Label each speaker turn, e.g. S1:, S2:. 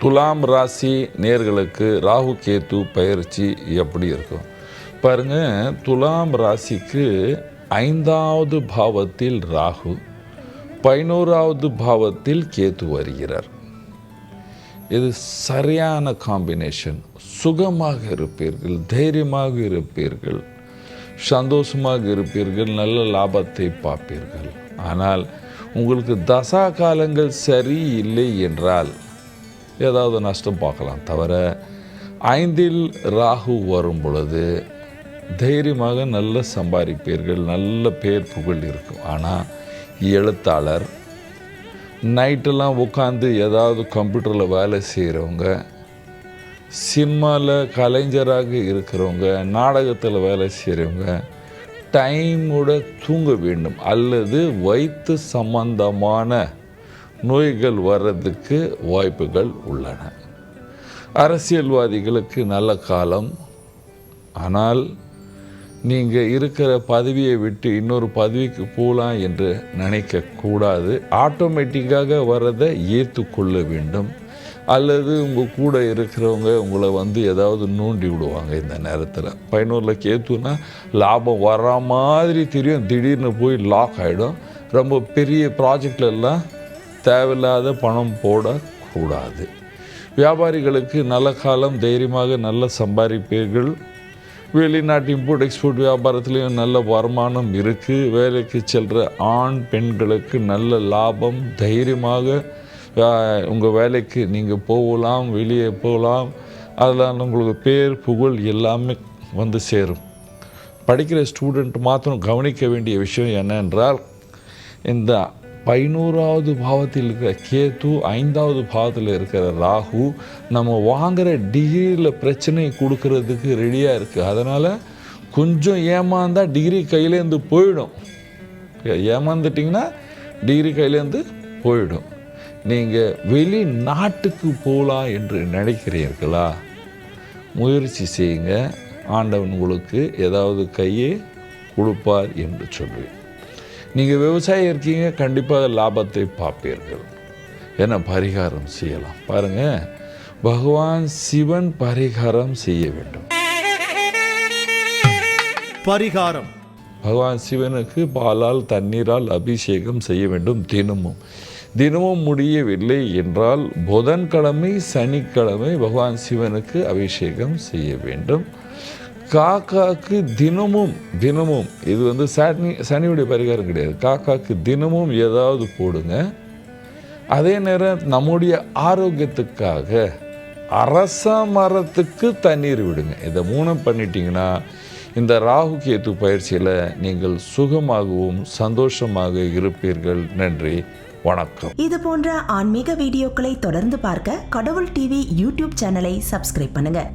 S1: துலாம் ராசி நேர்களுக்கு ராகு கேத்து பயிற்சி எப்படி இருக்கும்? பாருங்க துலாம் ராசிக்கு ஐந்தாவது பாவத்தில் ராகு பதினோராவது பாவத்தில் கேத்து வருகிறார். இது சரியான காம்பினேஷன் சுகமாக இருப்பீர்கள் தைரியமாக இருப்பீர்கள் சந்தோஷமாக இருப்பீர்கள் நல்ல லாபத்தை பார்ப்பீர்கள். ஆனால் உங்களுக்கு தசா காலங்கள் சரி இல்லை என்றால் ஏதாவது நஷ்டம் பார்க்கலாம். தவிர ஐந்தில் ராகு வரும் பொழுது தைரியமாக நல்ல சம்பாதிப்பீர்கள் நல்ல பேர் புகழ் இருக்கும். ஆனால் எழுத்தாளர் நைட்டெல்லாம் உட்காந்து ஏதாவது கம்ப்யூட்டரில் வேலை செய்கிறவங்க சினிமாவில் கலைஞராக இருக்கிறவங்க நாடகத்தில் வேலை செய்கிறவங்க டைமோட தூங்க வேண்டும். அல்லது வயிற்று சம்பந்தமான நோய்கள் வர்றதுக்கு வாய்ப்புகள் உள்ளன. அரசியல்வாதிகளுக்கு நல்ல காலம். ஆனால் நீங்கள் இருக்கிற பதவியை விட்டு இன்னொரு பதவிக்கு போகலாம் என்று நினைக்கக்கூடாது ஆட்டோமேட்டிக்காக வர்றதை ஏற்றுக்கொள்ள வேண்டும். அல்லது உங்கள் கூட இருக்கிறவங்க உங்களை வந்து ஏதாவது நோண்டி விடுவாங்க இந்த நேரத்தில். பயனூரில் கேத்துனா லாபம் வர மாதிரி தெரியும். திடீர்னு போய் லாக் ஆகிடும் ரொம்ப பெரிய ப்ராஜெக்ட்லெல்லாம் தேவையில்லாத பணம் போடக்கூடாது. வியாபாரிகளுக்கு நல்ல காலம் தைரியமாக நல்ல சம்பாதிப்பீர்கள். வெளிநாட்டு இம்போர்ட் எக்ஸ்போர்ட் வியாபாரத்துலேயும் நல்ல வருமானம் இருக்குது வேலைக்கு செல்கிற ஆண் பெண்களுக்கு நல்ல லாபம் தைரியமாக உங்கள் வேலைக்கு நீங்கள் போகலாம் வெளியே போகலாம். அதில் உங்களுக்கு பேர் புகழ் எல்லாமே வந்து சேரும். படிக்கிற ஸ்டூடெண்ட் மாத்திரம் கவனிக்க வேண்டிய விஷயம் என்னென்றால் இந்த பதினோராவது பாவத்தில் இருக்கிற கேத்து ஐந்தாவது பாவத்தில் இருக்கிற ராகு நம்ம வாங்குகிற டிகிரியில் பிரச்சனை கொடுக்கறதுக்கு ரெடியாக இருக்குது அதனால் கொஞ்சம் ஏமாந்தால் டிகிரி கையிலேருந்து போயிடும். ஏமாந்துட்டிங்கன்னா டிகிரி கையிலேருந்து போயிடும். நீங்கள் வெளிநாட்டுக்கு போகலாம் என்று நினைக்கிறீர்களா? முயற்சி செய்யுங்க. ஆண்டவன் உங்களுக்கு ஏதாவது கையே கொடுப்பார் என்று சொல்வேன் நீங்கள் விவசாயம் இருக்கீங்க கண்டிப்பாக லாபத்தை பார்ப்பீர்கள். என்ன பரிகாரம் செய்யலாம். பாருங்கள் பகவான் சிவன் பரிகாரம் செய்ய வேண்டும்.
S2: பரிகாரம்.
S1: பகவான் சிவனுக்கு பாலால் தண்ணீரால் அபிஷேகம் செய்ய வேண்டும் தினமும். தினமும் முடியவில்லை என்றால் புதன்கிழமை சனிக்கிழமை பகவான் சிவனுக்கு அபிஷேகம் செய்ய வேண்டும். காக்காக்கு தினமும் தினமும் இது வந்து சனி சனியுடைய பரிகாரம் கிடையாது. காக்காக்கு தினமும் ஏதாவது போடுங்க. அதே நேரம் நம்முடைய ஆரோக்கியத்துக்காக அரச மரத்துக்கு தண்ணீர் விடுங்க. இதை மூணும் பண்ணிட்டீங்கன்னா இந்த ராகு கேத்து பயிற்சியில் நீங்கள் சுகமாகவும் சந்தோஷமாக இருப்பீர்கள். நன்றி. வணக்கம்.
S3: இது போன்ற ஆன்மீக வீடியோக்களை தொடர்ந்து பார்க்க கடவுள் டிவி யூடியூப் சேனலை சப்ஸ்கிரைப் பண்ணுங்க.